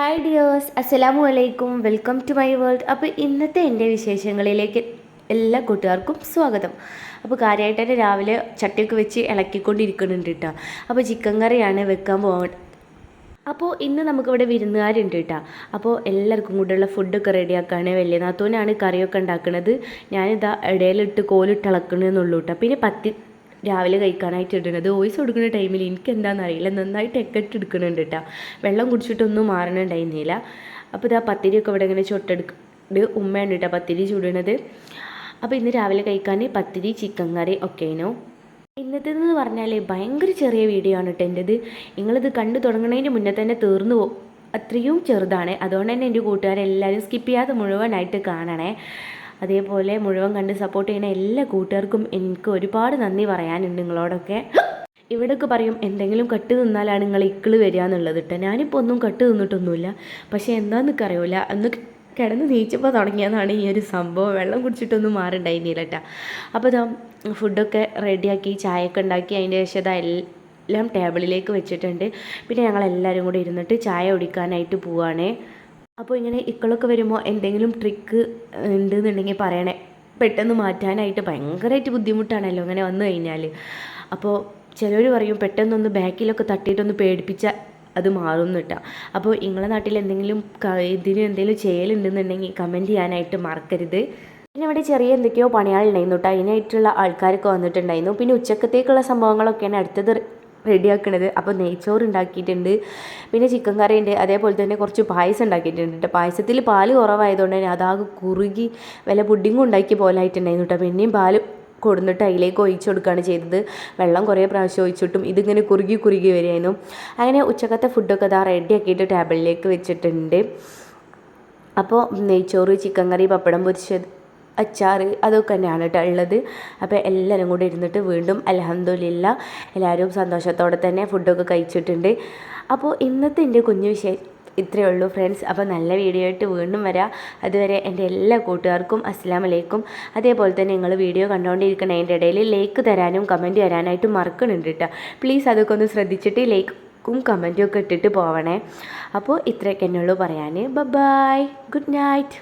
Hi dears അസ്സലാമു അലൈക്കും welcome to my world അപ്പോൾ ഇന്നത്തെ എന്റെ വിശേഷങ്ങളിലേക്ക് എല്ലാ കൂട്ടുകാർക്കും സ്വാഗതം. അപ്പോൾ കാര്യമായിട്ട് രാവിലെ ചട്ടിയൊക്കെ വെച്ച് ഇളക്കിക്കൊണ്ടിരിക്കുന്നുണ്ട് കേട്ടോ. അപ്പോൾ ചിക്കൻ കറിയാണ് വെക്കാൻ പോകുന്നത് അപ്പോൾ ഇന്ന് നമുക്കിവിടെ വിരുന്നുകാരുണ്ട് കേട്ടോ. അപ്പോൾ എല്ലാവർക്കും കൂടെയുള്ള ഫുഡൊക്കെ റെഡിയാക്കാണ് വലിയ നാത്തൂനാണ് കറിയൊക്കെ ഉണ്ടാക്കുന്നത്. ഞാനിതാ ഇടയിലിട്ട് കോലിട്ട് ഇളക്കണമെന്നുള്ളൂ കേട്ടോ. പിന്നെ പത്തി രാവിലെ കഴിക്കാനായിട്ട് ഇടുന്നത്. ഓയിസ് കൊടുക്കുന്ന ടൈമിൽ എനിക്ക് എന്താണെന്ന് അറിയില്ല നന്നായിട്ട് എക്കറ്റ് എടുക്കുന്നുണ്ട് കേട്ടോ വെള്ളം കുടിച്ചിട്ടൊന്നും മാറണുണ്ടായിരുന്നില്ല. അപ്പോൾ ഇതാ പത്തിരിയൊക്കെ ഇവിടെ ഇങ്ങനെ ചുട്ടെടുക്കുന്നുണ്ട് ഉമ്മയാണ് കേട്ടോ പത്തിരി ചൂടുന്നത് അപ്പോൾ ഇന്ന് രാവിലെ കഴിക്കാൻ പത്തിരി ചിക്കൻ കറി ഒക്കെ ഒക്കെയാണോ ഇന്നത്തേന്ന് പറഞ്ഞാൽ ഭയങ്കര ചെറിയ വീഡിയോ ആണ് കേട്ടോ എന്റെത് നിങ്ങളിത് കണ്ടു തുടങ്ങുന്നതിന് മുന്നേ തന്നെ തീർന്നു പോകും അത്രയും ചെറുതാണ്. അതുകൊണ്ട് തന്നെ എന്റെ കൂട്ടുകാരെല്ലാവരും സ്കിപ്പ് ചെയ്യാതെ മുഴുവനായിട്ട് കാണണേ. അതേപോലെ മുഴുവൻ കണ്ട് സപ്പോർട്ട് ചെയ്യുന്ന എല്ലാ കൂട്ടുകാർക്കും എനിക്ക് ഒരുപാട് നന്ദി പറയാനുണ്ട് നിങ്ങളോടൊക്കെ. ഇവിടെയൊക്കെ പറയും എന്തെങ്കിലും കട്ട് തിന്നാലാണ് നിങ്ങൾ ഇക്കിൾ വരിക എന്നുള്ളത് കേട്ടോ ഞാനിപ്പോൾ ഒന്നും കട്ട് തിന്നിട്ടൊന്നുമില്ല പക്ഷേ എന്താണെന്നൊക്കെ അറിയില്ല അന്ന് കിടന്ന് നീച്ചപ്പോൾ തുടങ്ങിയതാണ് ഈ ഒരു സംഭവം. വെള്ളം കുടിച്ചിട്ടൊന്നും മാറുണ്ടായിരുന്നില്ല കേട്ടോ അപ്പോൾ ഇതാ ഫുഡൊക്കെ റെഡിയാക്കി ചായയൊക്കെ ഉണ്ടാക്കി. അതിന്റെ ശേഷം ഇതാ എല്ലാം ടേബിളിലേക്ക് വെച്ചിട്ടുണ്ട്. പിന്നെ ഞങ്ങളെല്ലാവരും കൂടി ഇരുന്നിട്ട് ചായ കുടിക്കാനായിട്ട് പോവുകയാണേ അപ്പോൾ ഇങ്ങനെ ഇക്കളൊക്കെ വരുമ്പോൾ എന്തെങ്കിലും ട്രിക്ക് ഉണ്ടെന്നുണ്ടെങ്കിൽ പറയണേ. പെട്ടെന്ന് മാറ്റാനായിട്ട് ഭയങ്കരമായിട്ട് ബുദ്ധിമുട്ടാണല്ലോ അങ്ങനെ വന്നു കഴിഞ്ഞാൽ അപ്പോൾ ചിലർ പറയും പെട്ടെന്നൊന്ന് ബാക്കിലൊക്കെ തട്ടിയിട്ടൊന്ന് പേടിപ്പിച്ച അത് മാറും കേട്ടോ അപ്പോൾ നിങ്ങളെ നാട്ടിൽ എന്തെങ്കിലും ഇതിന് എന്തെങ്കിലും ചെയ്യലുണ്ടെന്നുണ്ടെങ്കിൽ കമന്റ് ചെയ്യാനായിട്ട് മറക്കരുത്. പിന്നെ ഇവിടെ ചെറിയ എന്തൊക്കെയോ പണികളുണ്ടായിരുന്നു കേട്ടോ അതിനായിട്ടുള്ള ആൾക്കാരൊക്കെ വന്നിട്ടുണ്ടായിരുന്നു. പിന്നെ ഉച്ചക്കത്തേക്കുള്ള സംഭവങ്ങളൊക്കെയാണ് അടുത്തത് റെഡിയാക്കണത്. അപ്പോൾ നെയ്ച്ചോറ് ഉണ്ടാക്കിയിട്ടുണ്ട് പിന്നെ ചിക്കൻ കറി ഉണ്ട് അതേപോലെ തന്നെ കുറച്ച് പായസം ഉണ്ടാക്കിയിട്ടുണ്ട് കേട്ടോ പായസത്തിൽ പാൽ കുറവായതുകൊണ്ട് തന്നെ അതാകെ കുറുകി വല്ല പുഡിങ്ങും ഉണ്ടാക്കിയ പോലെ ആയിട്ടുണ്ടായിരുന്നു കേട്ടോ പിന്നെയും പാൽ കൊടുന്നിട്ട് അതിലേക്ക് ഒഴിച്ചു കൊടുക്കുകയാണ് ചെയ്തത്. വെള്ളം കുറേ പ്രാവശ്യം ഒഴിച്ചിട്ടും ഇതിങ്ങനെ കുറുകി കുറുകി വരികയായിരുന്നു. അങ്ങനെ ഉച്ചക്കത്തെ ഫുഡൊക്കെ അതാ റെഡിയാക്കിയിട്ട് ടേബിളിലേക്ക് വെച്ചിട്ടുണ്ട്. അപ്പോൾ നെയ്ച്ചോറ് ചിക്കൻ കറി പപ്പടം പൊരിച്ചത് അച്ചാർ അതൊക്കെ തന്നെയാണ് കേട്ടോ ഉള്ളത്. അപ്പോൾ എല്ലാവരും കൂടി ഇരുന്നിട്ട് വീണ്ടും അലഹമ്മദില്ല എല്ലാവരും സന്തോഷത്തോടെ തന്നെ ഫുഡൊക്കെ കഴിച്ചിട്ടുണ്ട്. അപ്പോൾ ഇന്നത്തെ എന്റെ കുഞ്ഞു വിശേഷം ഇത്രയേ ഉള്ളൂ ഫ്രണ്ട്സ്. അപ്പോൾ നല്ല വീഡിയോ ആയിട്ട് വീണ്ടും വരാം. അതുവരെ എന്റെ എല്ലാ കൂട്ടുകാർക്കും അസ്സാം വലൈക്കും അതേപോലെ തന്നെ നിങ്ങൾ വീഡിയോ കണ്ടുകൊണ്ടിരിക്കുന്നതിന്റെ ഇടയിൽ ലൈക്ക് തരാനും കമന്റ് തരാനായിട്ട് മറക്കണുണ്ട് കേട്ടോ. പ്ലീസ് അതൊക്കെ ഒന്ന് ശ്രദ്ധിച്ചിട്ട് ലൈക്കും കമന്റും ഒക്കെ ഇട്ടിട്ട് പോവണേ. അപ്പോൾ ഇത്രയൊക്കെ എന്നുള്ളൂ പറയാൻ. Bye good night